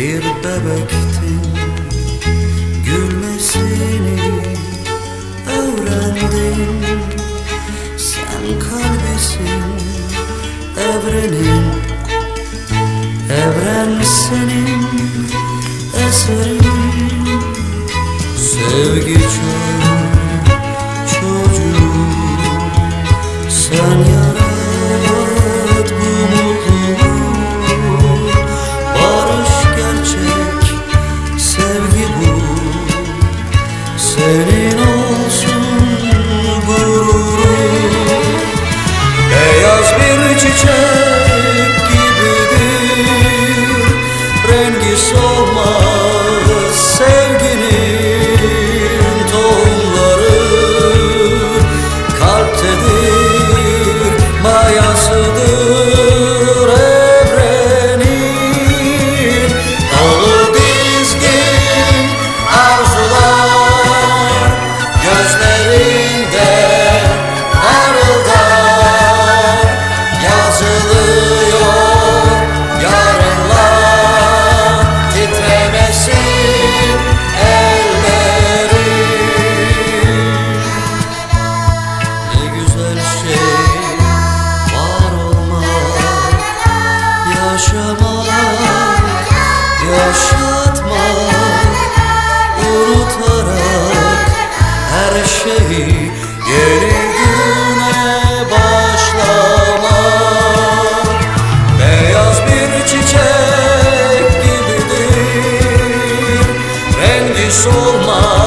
bir bebektin Gülmesini öğrendim. Sen kalbisin evrenin Evren senin eserin. Sevgi çok sevgi bu yaşatma. Unutarak her şeyi yeni güne başlama. Beyaz bir çiçek gibidir. Rengi solmaz